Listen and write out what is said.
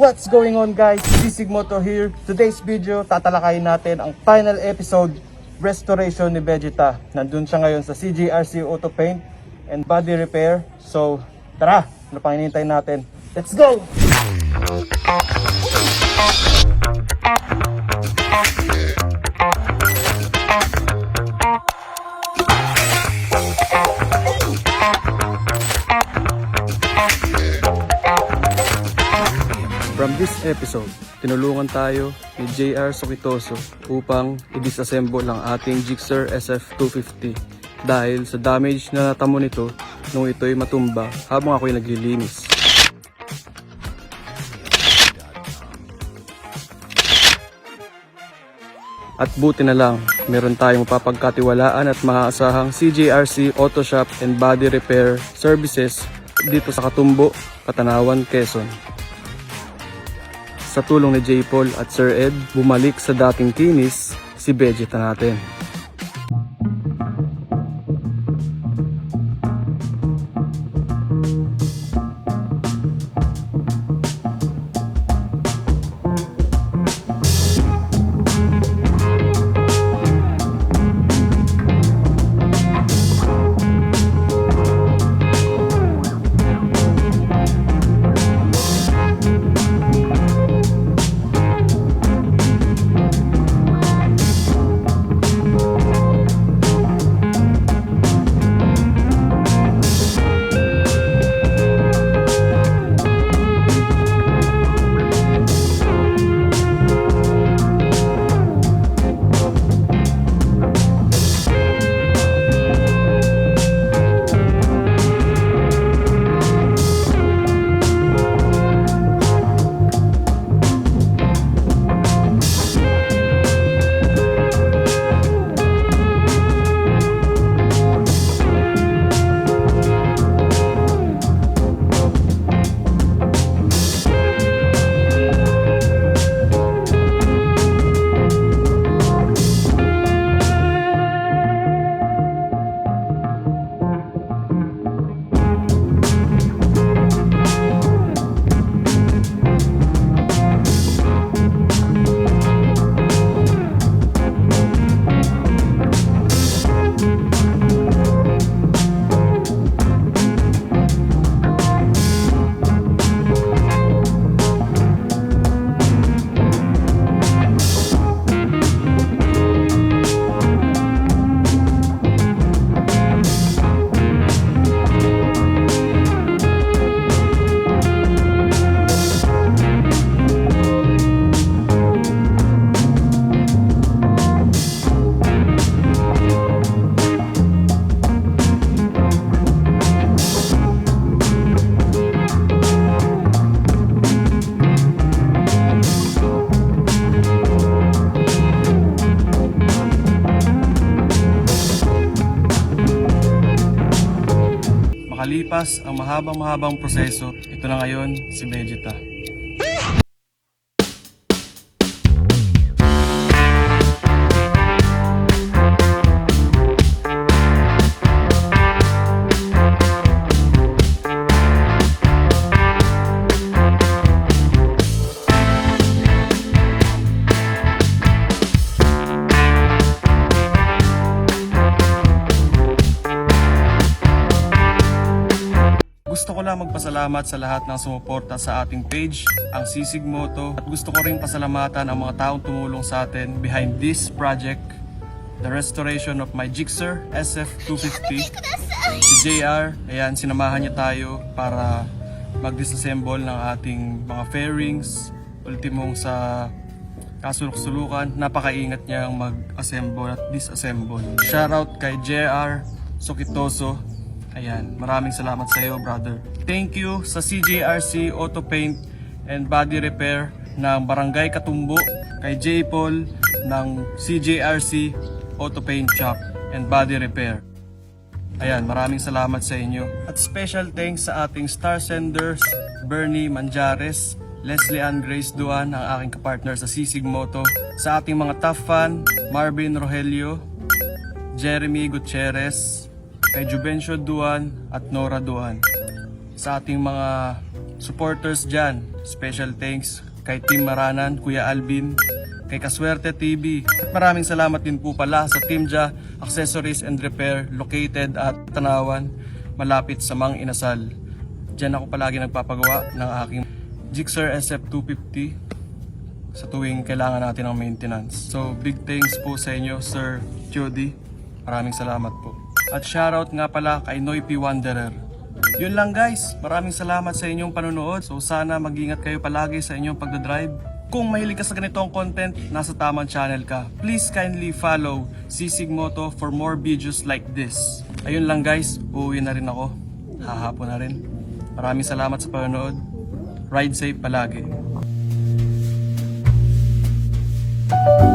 What's going on guys? Sisig Moto here. Today's video, tatalakayin natin ang final episode restoration ni Vegeta. Nandun siya ngayon sa CJRC Auto Paint and Body Repair. So, tara! Ano pang natin? Let's go! From this episode, tinulungan tayo ni JR Sokitoso upang i-disassemble ang ating Gixxer SF250 dahil sa damage na natamo nito nung ito'y matumba habang ako'y naglilinis. At buti na lang, meron tayong mapapagkatiwalaan at maaasahang CJRC Auto Shop and Body Repair Services dito sa Katumbo, Katanawan, Quezon. Sa tulong ni J. Paul at Sir Ed, bumalik sa dating kinis si Vegeta natin. Makalipas ang mahabang-mahabang proseso, ito na ngayon si Vegeta. Gusto ko lang magpasalamat sa lahat ng sumuporta sa ating page, ang Sisig Moto, at gusto ko rin pasalamatan ang mga taong tumulong sa atin behind this project, the restoration of my Gixxer SF250. Si JR, ayan, sinamahan niya tayo para mag-disassemble ng ating mga fairings, ultimong sa kasulok-sulukan, napakaingat niyang mag-assemble at disassemble. Shoutout kay JR Sokitoso. Ayan, maraming salamat sa iyo, brother. Thank you sa CJRC Auto Paint and Body Repair ng Barangay Katumbo, kay J. Paul ng CJRC Auto Paint Shop and Body Repair. Ayan, maraming salamat sa inyo. At special thanks sa ating star senders, Bernie Manjares, Leslie Ann Grace Duan, ang aking kapartner sa Sisig Moto, sa ating mga tough fan, Marvin Rogelio, Jeremy Gutierrez, kay Jubencio Duan at Nora Duan. Sa ating mga supporters dyan, special thanks kay Team Maranan, Kuya Alvin, kay Kaswerte TV. At maraming salamat din po pala sa Team Ja Accessories and Repair located at Tanawan, malapit sa Mang Inasal. Diyan ako palagi nagpapagawa ng aking Gixxer SF250 sa tuwing kailangan natin ng maintenance. So, big thanks po sa inyo, Sir Jody. Maraming salamat po. At shoutout nga pala kay Noy P. Wanderer. Yun lang guys, maraming salamat sa inyong panonood. So sana magingat kayo palagi sa inyong pagdadrive. Kung mahilig ka sa ganitong content, nasa tamang channel ka. Please kindly follow Sisig Moto for more videos like this. Ayun lang guys, uuwi na rin ako. Hahapon na rin. Maraming salamat sa panonood. Ride safe palagi. Thank you.